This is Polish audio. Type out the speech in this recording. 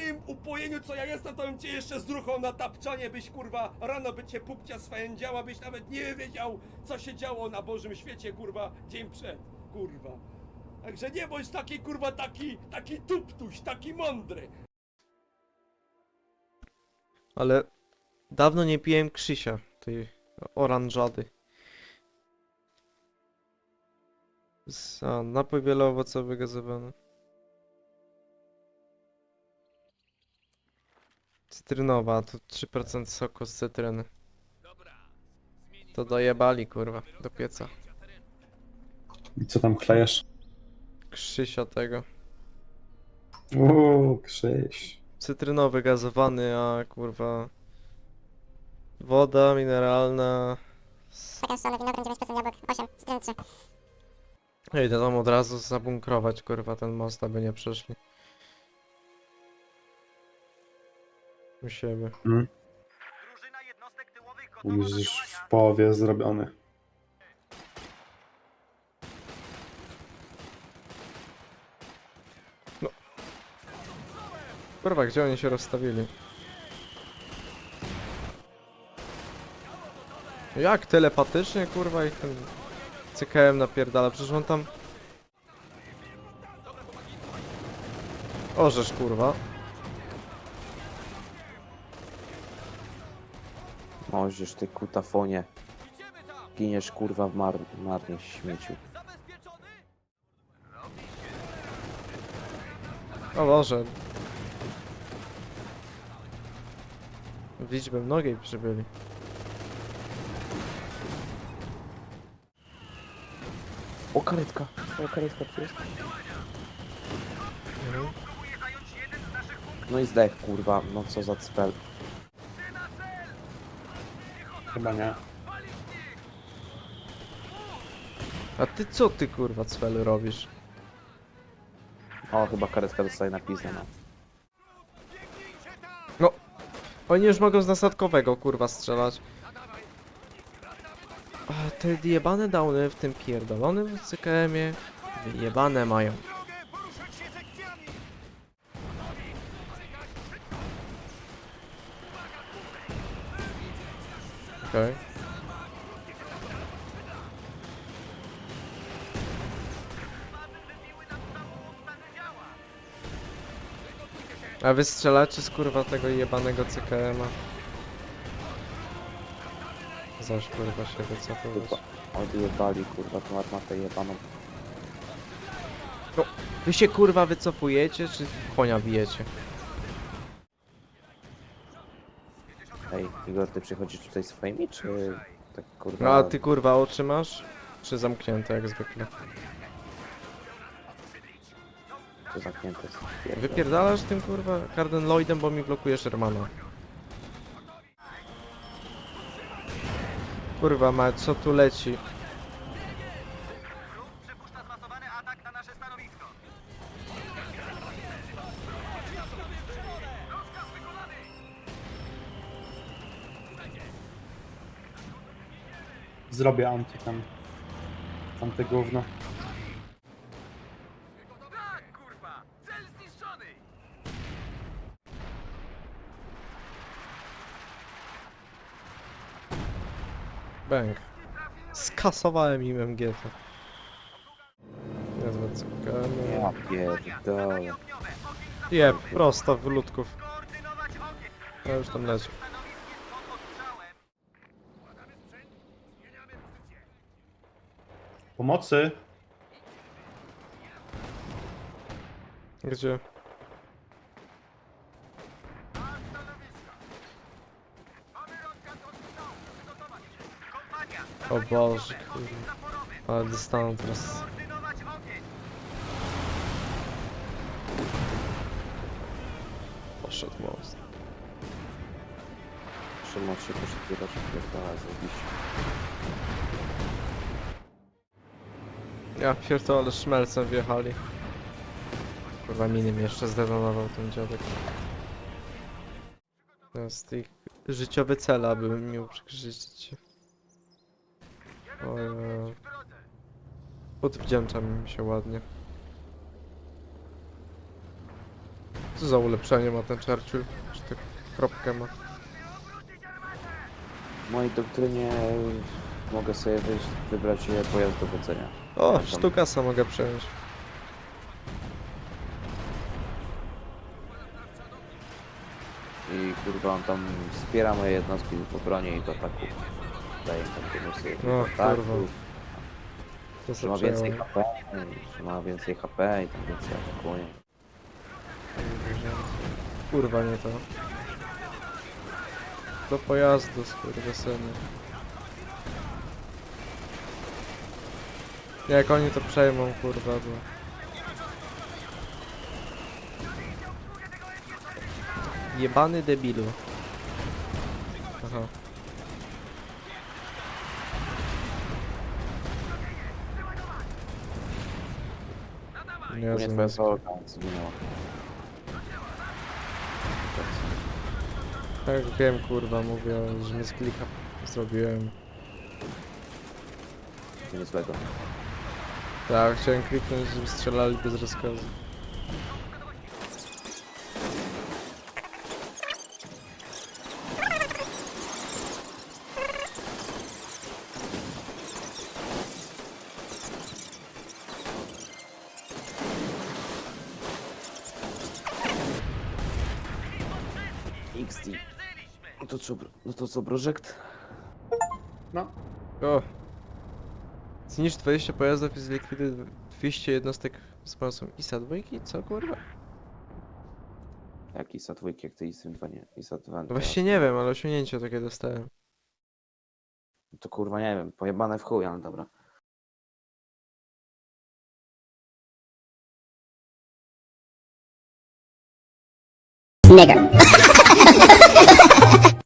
tym upojeniu, co ja jestem, to bym cię jeszcze zruchał na tapczanie, byś kurwa rano by cię pupcia swędziała, byś nawet nie wiedział, co się działo na Bożym świecie, kurwa, dzień przed, kurwa. Także nie bądź taki, kurwa, taki, taki tuptuś, taki mądry. Ale dawno nie piłem Krzysia, tej oranżady. Z, a, napój wieloowocowy gazowany. Cytrynowa, to 3% soku z cytryny. To dojebali, kurwa, do pieca. I co tam chlejesz? Krzysia tego. Uuu, Krzyś. Cytrynowy gazowany, a kurwa... Woda mineralna... z- Taka szalona winogron 9% jabłek, 8, cytryn 3. Ja idę tam od razu zabunkrować, kurwa, ten most, aby nie przeszli. U siebie. Tyłowych gotowa Już w połowie zrobiony. Kurwa, gdzie oni się rozstawili? Jak telepatycznie, kurwa, ich ten CKM napierdala, przecież on tam... Orzesz, kurwa. Możesz ty kutafonie. Giniesz kurwa w mar marnie śmieciu. O Boże. W liczbę mnogiej przybyli. O karetka! O karetka tu jest. Mhm. No i zdech kurwa, no co za cfel. Chyba nie. A ty co ty, kurwa, cwelu robisz? O, chyba karetka dostaje na pizdę, no. No, oni już mogą z nasadkowego, kurwa, strzelać. A te jebane downy w tym pierdolonym CKM-ie wyjebane mają. Okej. A wy strzelacie z kurwa tego jebanego CKM-a? Zaś kurwa się. Chyba odjebali kurwa tą armatę jebaną. Wy się kurwa wycofujecie, czy konia bijecie? Ej, Igor, ty przychodzisz tutaj swoimi, czy tak kurwa... No a ty kurwa oczy masz? Czy zamknięte jak zwykle? To zamknięte jest. Wypierdalasz tym kurwa Carden Lloydem, bo mi blokuje Shermana. Kurwa mać, co tu leci? Zrobię anty tam. Tamte gówno. Tak, kurwa! Cel zniszczony! Bęk. Skasowałem im MG to. Niezłe CKM. Ja pierdolę. Jeb, prosto w ludków. koordynować ogień! Ja już tam leci. Się. Kompania! O Boże, kurwa. Ale dostaną teraz. Poszedł most. Szymon się poszedł wyrać pierdolę, zajebiście. Ja pierdolę, szmelcem wjechali. Kurwa miny mnie jeszcze zdetonował ten dziadek. Jest ich życiowy cel, abym miał przekrzyczeć. Ojej. W drodze. Odwdzięcza mi się ładnie. Co za ulepszenie ma ten Churchill? Czy tak kropkę ma? W mojej doktrynie mogę sobie wyjść, wybrać pojazd do wodzenia. O, Tam- sztukasa mogę przejąć. I kurwa on tam wspiera moje jednostki w obronie i w ataku. Daje im tam bonusy O, w ataku, kurwa. To że ma sobie więcej przejąłem. HP, że ma więcej HP i tam więcej atakuje. Kurwa, nie to. Do pojazdu, skurwysyny. Jak oni to przejmą, kurwa, bo... Jebany debilu. Aha. Nie Jezu, twoja nie- załoga zginęła. Tak wiem, kurwa, mówię, że mi z klika zrobiłem. To nic złego. Tak, chciałem kliknąć, żeby strzelali bez rozkazu. XD. No to co, no to co, projekt? No, O! Zniszcz 20 pojazdów i zlikwiduj 200 jednostek z pomocą ISA dwójki? Co kurwa? Jak ISA 2, jak ty ISA 2 nie. ISA 2. No właśnie nie wiem, ale osiągnięcie takie dostałem. To kurwa nie wiem, pojebane w chuj, ale dobra. Nigger.